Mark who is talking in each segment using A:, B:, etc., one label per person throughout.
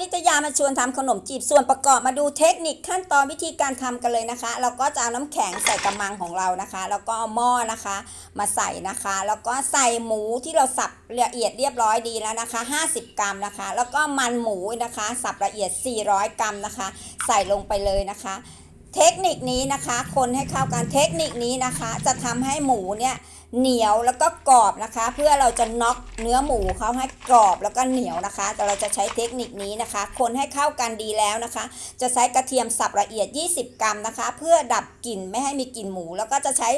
A: นิตยามาชวนทำขนมจีบส่วนประกอบมาดูเทคนิคขั้นตอนวิธีการทำกันเลยนะคะ เราก็จะเอาน้ำแข็งใส่กระมังของเรานะคะ แล้วก็เอาหม้อนะคะ มาใส่นะคะ แล้วก็ใส่หมูที่เราสับละเอียดเรียบร้อยดีแล้วนะคะ 50 กรัมนะคะ แล้วก็มันหมูนะคะ สับละเอียด 400 กรัมนะคะ ใส่ลงไปเลยนะคะ เทคนิคนี้นะคะ คนให้เข้ากันเทคนิคนี้นะคะ จะทำให้หมูเนี่ยเหนียวแล้วก็กรอบนะคะ เพื่อเราจะน็อกเนื้อหมูเขาให้กรอบแล้วก็เหนียวนะคะ แต่เราจะใช้เทคนิคนี้นะคะ คนให้เข้ากันดีแล้วนะคะ จะใช้กระเทียมสับละเอียด 20 กรัมนะคะ เพื่อดับกลิ่นไม่ให้มีกลิ่นหมูแล้วก็จะใช้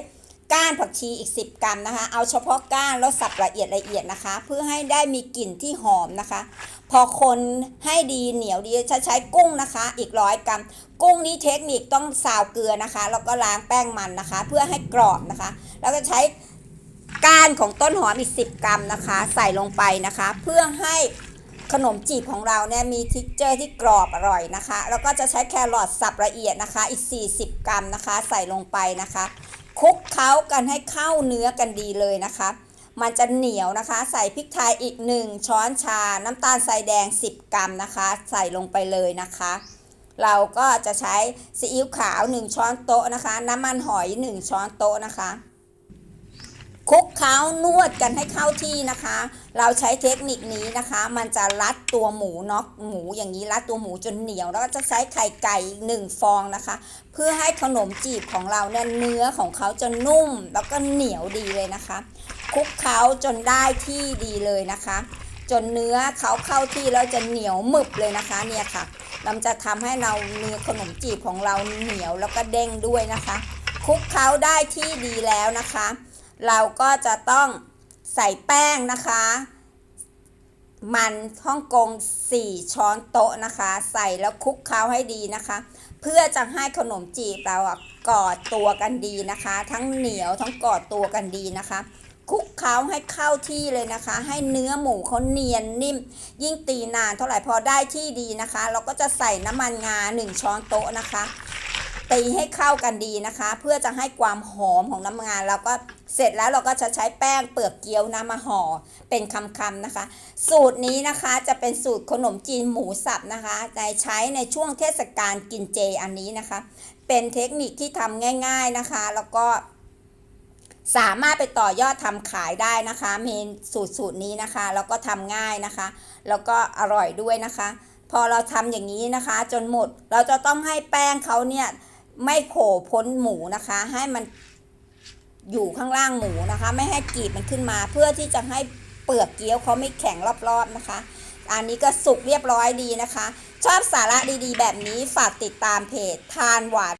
A: ก้านผักชีอีก 10 กรัมนะคะ เอาเฉพาะก้านแล้วสับละเอียดละเอียดนะคะ เพื่อให้ได้มีกลิ่นที่หอมนะคะ พอคนให้ดีเหนียวดีจะใช้กุ้งนะคะ อีกร้อยกรัม กุ้งนี้เทคนิคต้องซาวเกลือนะคะ แล้วก็ล้างแป้งมันนะคะ เพื่อให้กรอบนะคะ แล้วก็ใช้ก้านของต้นหอมอีก 10 กรัมนะคะ ใส่ลงไปนะคะ เพื่อให้ขนมจีบของเราเนี่ยมีทิกเจอร์ที่กรอบอร่อยนะคะ แล้วก็จะใช้แครอทสับละเอียดนะคะ อีก 40 กรัมนะคะ ใส่ลงไปนะคะ คลุกเคล้ากันให้เข้าเนื้อกันดีเลยนะคะ มันจะเหนียวนะคะ ใส่พริกไทยอีก 1 ช้อนชา น้ำตาลทรายแดง 10 กรัมนะคะ ใส่ลงไปเลยนะคะ เราก็จะใช้ซีอิ๊วขาว 1 ช้อนโต๊ะนะคะ น้ำมันหอย 1 ช้อนโต๊ะนะคะ คลุกเค้านวดกันให้เข้าที่นะคะ เราใช้เทคนิคนี้นะคะ มันจะรัดตัวหมูเนาะหมูอย่างนี้รัดตัวหมูจนเหนียว แล้วก็จะใช้ไข่ไก่หนึ่งฟองนะคะ เพื่อให้ขนมจีบของเราเนี่ยเนื้อของเขาจะนุ่มแล้วก็เหนียวดีเลยนะคะคลุกเค้าจนได้ที่ดีเลยนะคะ จนเนื้อเขาเข้าที่แล้วจะเหนียวหมึบเลยนะคะเนี่ยค่ะเราจะทำให้เราเนื้อขนมจีบของเราเหนียวแล้วก็เด้งด้วยนะคะคลุกเค้าได้ที่ดีแล้วนะคะ เราก็จะต้องใส่แป้งนะคะ มันฮ่องกง 4 ช้อนโต๊ะนะคะ ใส่แล้วคลุกเคล้าให้ดีนะคะ เพื่อจะให้ขนมจีบเราอะกอดตัวกันดีนะคะ ทั้งเหนียวทั้งกอดตัวกันดีนะคะคลุกเคล้าให้เข้าที่เลยนะคะ ให้เนื้อหมูเขาเนียนนิ่ม ยิ่งตีนานเท่าไหร่พอได้ที่ดีนะคะ เราก็จะใส่น้ำมันงา 1 ช้อนโต๊ะนะคะตีให้เข้ากันดีนะคะ เพื่อจะให้ความหอมของน้ำมันงาเราก็ เสร็จแล้วเราก็จะใช้แป้งเปลือกเกี๊ยวนะมาห่อเป็นคำๆนะคะ สูตรนี้นะคะจะเป็นสูตรขนมจีนหมูสับนะคะในใช้ในช่วงเทศกาลกินเจอันนี้นะคะ เป็นเทคนิคที่ทำง่าย ๆนะคะ แล้วก็สามารถไปต่อยอดทำขายได้นะคะเมนสูตรสูตรนี้นะคะ แล้วก็ทำง่ายนะคะ แล้วก็อร่อยด้วยนะคะ พอเราทำอย่างนี้นะคะ จนหมดเราจะต้องให้แป้งเขาเนี่ยไม่โผล่พ้นหมูนะคะ ให้มัน อยู่ข้างล่างหมูนะคะ ไม่ให้กรีบมันขึ้นมา เพื่อที่จะให้เปลือกเกี๊ยวเขาไม่แข็งรอบๆนะคะ อันนี้ก็สุกเรียบร้อยดีนะคะ ชอบสาระดีๆ แบบนี้ฝากติดตามเพจทานหวาน